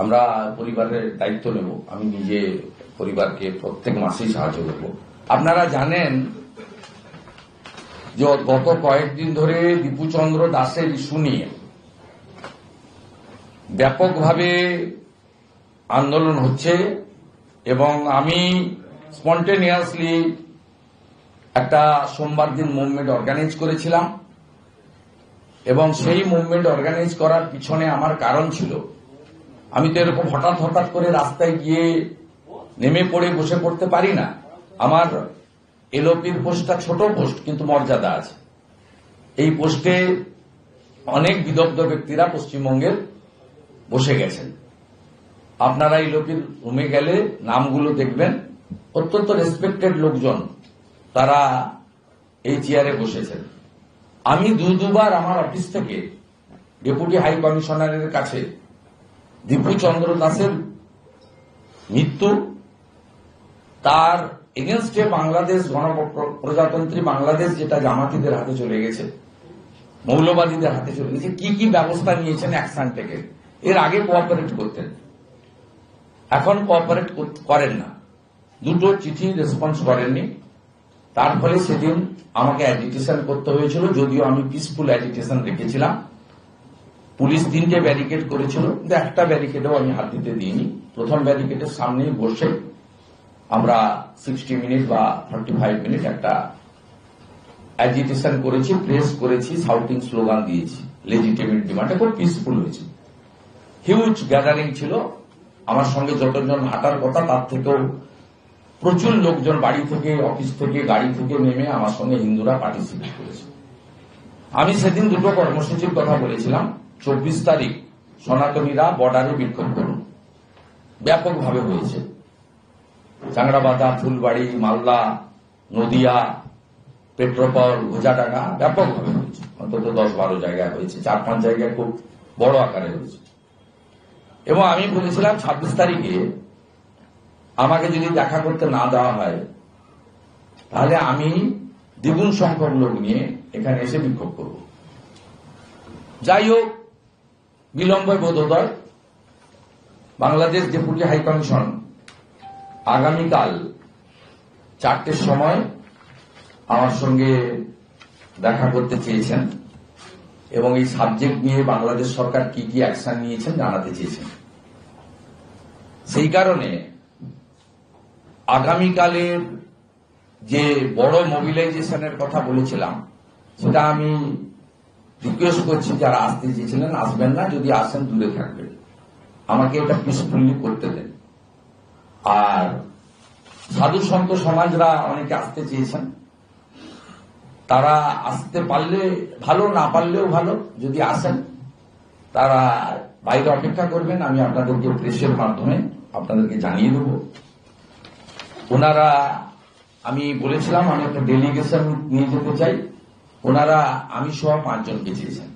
আমরা পরিবারের দায়িত্ব নেব, আমি নিজে পরিবারকে প্রত্যেক মাসেই সাহায্য করব। আপনারা জানেন যে গত কয়েকদিন ধরে দীপুচন্দ্র দাসের ইস্যু নিয়ে ব্যাপকভাবে আন্দোলন হচ্ছে এবং আমি স্পন্টেনিয়াসলি একটা সোমবার দিন মুভমেন্ট অর্গানাইজ করেছিলাম এবং সেই মুভমেন্ট অর্গানাইজ করার পিছনে আমার কারণ ছিল আমি তো এরকম হঠাৎ হঠাৎ করে রাস্তায় গিয়ে নেমে পড়ে বসে পড়তে পারি না। আমার এলওপির পোস্টটা ছোট পোস্ট, কিন্তু মর্যাদা আছে। এই পোস্টে অনেক বিদগ্ধ ব্যক্তিরা পশ্চিমবঙ্গের বসে গেছেন। আপনারা এলওপির রুমে গেলে নামগুলো দেখবেন। অত্যন্ত রেসপেক্টেড লোকজন তারা এই চেয়ারে বসেছেন। আমি দু দুবার আমার অফিস থেকে ডেপুটি হাই কমিশনারের কাছে দীপু চন্দ্র দাসের মৃত্যু তার এগেনস্টে বাংলাদেশ গণপ্রজাতন্ত্রী বাংলাদেশ যেটা জামাতিদের হাতে চলে গেছে, মৌলবাদীদের হাতে চলে গেছে, কি কি ব্যবস্থা নিয়েছেন অ্যাকশন থেকে? এর আগে কোঅপারেট করতেন। এখন কোঅপারেট করেন না। দুটো চিঠি রেসপন্স করেননি। তার ফলে সেদিন আমাকে অ্যাজিটেশন করতে হয়েছিল, যদিও আমি পিসফুল অ্যাজিটেশন রেখেছিলাম। পুলিশ তিনটে ব্যারিকেড করেছিল। কিন্তু একটা ব্যারিকেডেও আমি হাত দিতে দিইনি। প্রথম ব্যারিকেডের সামনে বসে আমরা সিক্সটি মিনিট বা থার্টি ফাইভ মিনিট একটা অ্যাজিটেশন করেছি প্রেস করেছি সাউটিং স্লোগান দিয়েছি। লেজিটিমেট ডিমান্ড খুব পিসফুল হয়েছে। হিউজ গ্যাদারিং ছিল। আমার সঙ্গে যতজন হাঁটার কথা তার থেকেও প্রচুর লোকজন বাড়ি থেকে অফিস থেকে, গাড়ি থেকে নেমে আমার সঙ্গে হিন্দুরা পার্টিসিপেট করেছে। আমি সেদিন দুটো কর্মসূচির কথা বলেছিলাম। চব্বিশ তারিখ সনাতনীরা বর্ডারে বিক্ষোভ করুন। ব্যাপকভাবে হয়েছে। চাংড়াবাদা ফুলবাড়ি, মালদা, নদিয়া, পেট্রোপল ঘোজাডাঙ্গা ব্যাপকভাবে হয়েছে। অন্তত দশ বারো জায়গায় হয়েছে। চার পাঁচ জায়গায় খুব বড় আকারে হয়েছে। এবং আমি বলেছিলাম ছাব্বিশ তারিখে আমাকে যদি দেখা করতে না দেওয়া হয়, তাহলে আমি দ্বিগুণ সংখ্যক লোক নিয়ে এখানে এসে বিক্ষোভ করব। যাই হোক বিলম্বে বোধোদয় বাংলাদেশ ডেপুটি হাইকমিশন আগামীকাল চারটের সময় আমার সঙ্গে দেখা করতে চেয়েছেন এবং এই সাবজেক্ট নিয়ে বাংলাদেশ সরকার কি কি অ্যাকশন নিয়েছেন জানাতে চেয়েছেন। সেই কারণে আগামীকালের যে বড় মোবিলাইজেশনের কথা বলেছিলাম, সেটা আমি রিকোয়েস্ট করছি, যারা আসতে চেয়েছিলেন, আসবেন না, যদি আসেন দূরে থাকবেন। আমাকে এটা পিসফুলি করতে দেন। আর সাধু সন্ত সমাজরা অনেকে আসতে চেয়েছেন। তারা আসতে পারলে ভালো, না পারলেও ভালো, যদি আসেন, তারা বাইরে অপেক্ষা করবেন, আমি আপনাদেরকে প্রেসের মাধ্যমে আপনাদেরকে জানিয়ে দেব। ওনারা, আমি বলেছিলাম, আমি একটা ডেলিগেশন নিয়ে যেতে চাই। ওনারা, আমি সহ পাঁচজনকে চেয়েছেন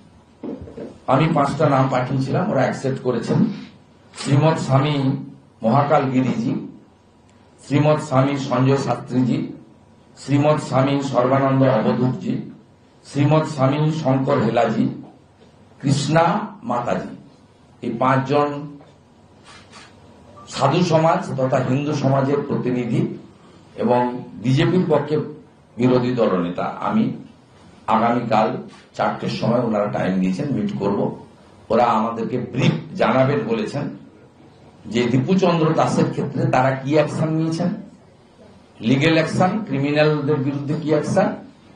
আমি পাঁচটা নাম পাঠিয়েছিলাম, ওরা অ্যাকসেপ্ট করেছেন। শ্রীমৎ স্বামী মহাকাল গিরিজি, শ্রীমৎ স্বামী সঞ্জয় শাস্ত্রীজি, শ্রীমৎ স্বামী সর্বানন্দ অবধূতজি, শ্রীমৎ স্বামী শঙ্কর হেলাজি, কৃষ্ণা মাতাজি। এই পাঁচজন সাধু সমাজ তথা হিন্দু সমাজের প্রতিনিধি এবং বিজেপির পক্ষে বিরোধী দলনেতা আমি। আগামীকাল চারটের সময় ওনারা টাইম দিয়েছেন মিট করব। ওরা আমাদেরকে ব্রিফ জানাবেন বলেছেন যে দীপুচন্দ্র দাসের ক্ষেত্রে তারা কি অ্যাকশন নিয়েছেন? লিগেল অ্যাকশন ক্রিমিনালদের বিরুদ্ধে কি অ্যাকশন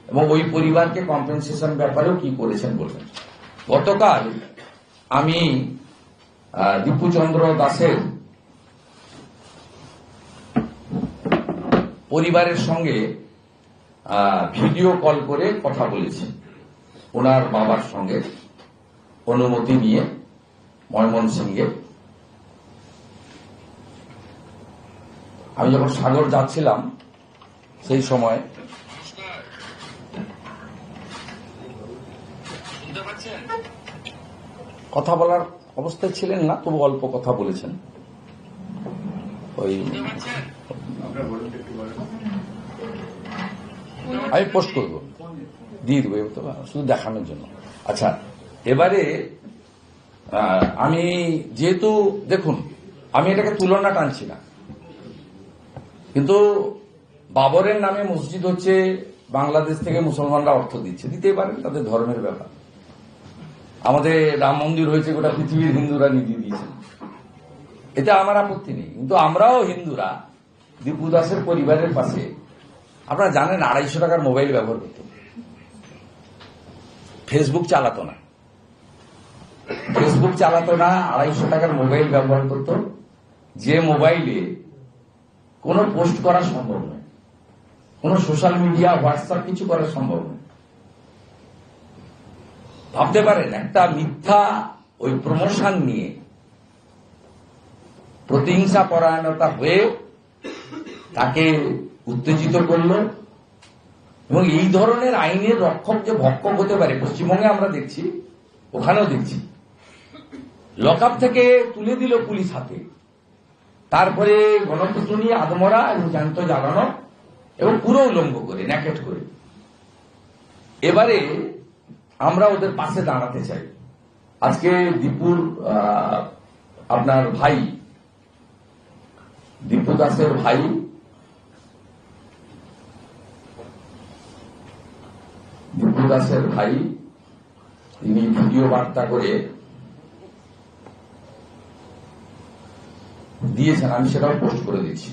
এবং ওই পরিবারকে কম্পেনসেশন ব্যাপারেও কি করেছেন বলবেন গতকাল আমি দীপুচন্দ্র দাসের পরিবারের সঙ্গে ভিডিও কল করে কথা বলেছেন ওনার বাবার সঙ্গে অনুমতি নিয়ে ময়মনসিংহে। আমি যখন সাগর যাচ্ছিলাম, সেই সময় কথা বলার অবস্থায় ছিলেন না, তবু অল্প কথা বলেছেন। ওই আমি পোস্ট করব। দিয়ে দেবো শুধু দেখানোর জন্য। আচ্ছা এবারে আমি যেহেতু, দেখুন, আমি এটাকে তুলনা টানছি না। কিন্তু বাবরের নামে মসজিদ হচ্ছে বাংলাদেশ থেকে মুসলমানরা অর্থ দিচ্ছে। দিতে পারেন, তাদের ধর্মের ব্যাপার। আমাদের রাম মন্দির হয়েছে গোটা পৃথিবীর হিন্দুরা নিধি দিয়েছে। এতে আমার আপত্তি নেই। কিন্তু আমরাও হিন্দুরা দীপু দাসের পরিবারের পাশে আপনারা জানেন আড়াইশো টাকার মোবাইল ব্যবহার করত। ফেসবুক চালাতো না। ফেসবুক চালাতো না, আড়াইশো টাকার মোবাইল ব্যবহার করত। যে মোবাইলে কোনো পোস্ট করা সম্ভব নয়, কোনো সোশ্যাল মিডিয়া, হোয়াটসঅ্যাপ কিছু করা সম্ভব নয়। ভাবতে পারেন, একটা মিথ্যা ওই প্রমোশন নিয়ে প্রতিহিংসা পরায়ণতা হয়ে তাকে উত্তেজিত করল এবং এই ধরনের আইনের রক্ষক যে ভক্ষক হতে পারে, পশ্চিমবঙ্গে আমরা দেখছি, ওখানেও দেখছি। লকআপ থেকে তুলে দিল পুলিশ হাতে। তারপরে গণপিটুনি আদমরা এবং জ্যান্ত জ্বালানো এবং পুরো উলঙ্গ করে, ন্যাকেট করে। এবারে আমরা ওদের পাশে দাঁড়াতে চাই। আজকে দীপুর আপনার ভাই দীপু দাসের ভাই দীপু দাসের ভাই, তিনি ভিডিও বার্তা করে দিয়েছেন, আমি সেটাও পোস্ট করে দিচ্ছি।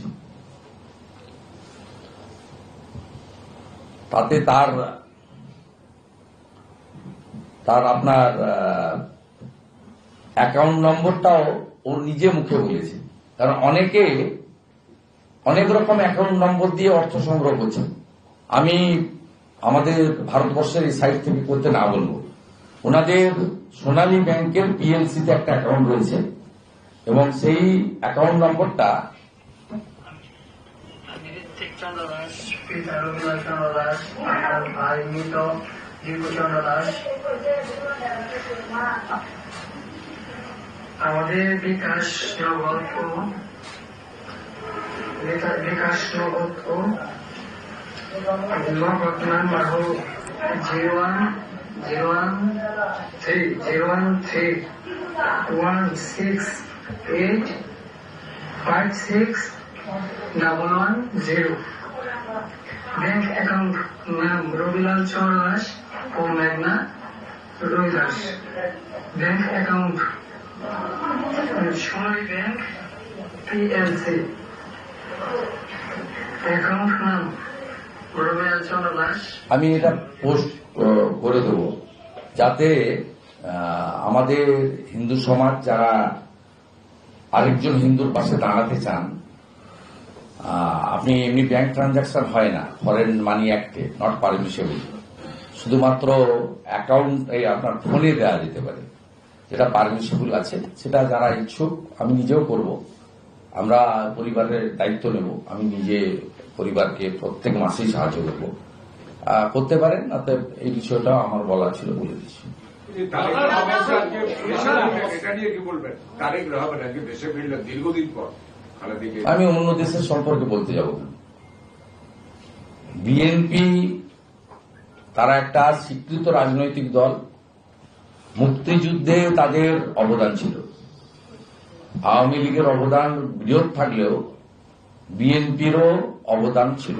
তাতে তার তার আপনার অ্যাকাউন্ট নম্বরটাও ওর নিজে মুখে বলেছে। কারণ অনেকে অনেক রকম অ্যাকাউন্ট নম্বর দিয়ে অর্থ সংগ্রহ করছে আমি আমাদের ভারতবর্ষের এই সাইট থেকে করতে না বলব। ওনাদের সোনালী ব্যাংকের পিএলসিতে একটা অ্যাকাউন্ট রয়েছে এবং সেই অ্যাকাউন্ট নম্বরটা আমাদের বিকাশ বিকা- বিকাশ নগদ নগদ নাম্বার হল zero one zero one three zero one three one six eight five six double one zero bank account নাম রবিলাল চর দাস ও মেঘনা Rui Das. Bank account Sonali bank PLC account নাম আমি এটা পোস্ট করে দেব। যাতে আমাদের হিন্দু সমাজ যারা আরেকজন হিন্দুর পাশে দাঁড়াতে চান আপনি এমনি ব্যাংক ট্রানজাকশন হয় না ফরেন মানি অ্যাক্টে নট পারমিশেবল শুধুমাত্র অ্যাকাউন্ট এই আপনার ফোনে দেওয়া যেতে পারে। যেটা পারমিশেবল আছে, সেটা যারা ইচ্ছুক, আমি নিজেও করব। আমরা পরিবারের দায়িত্ব নেব, আমি নিজে পরিবারকে প্রত্যেক মাসেই সাহায্য করব। করতে পারেন অতএব এই বিষয়টা আমার বলা ছিল বলে দিচ্ছি। আমি অন্য দেশের সম্পর্কে বলতে যাব বিএনপি তারা একটা স্বীকৃত রাজনৈতিক দল। মুক্তিযুদ্ধে তাদের অবদান ছিল। আওয়ামী লীগের অবদান বৃহৎ থাকলেও বিএনপিরও অবদান ছিল।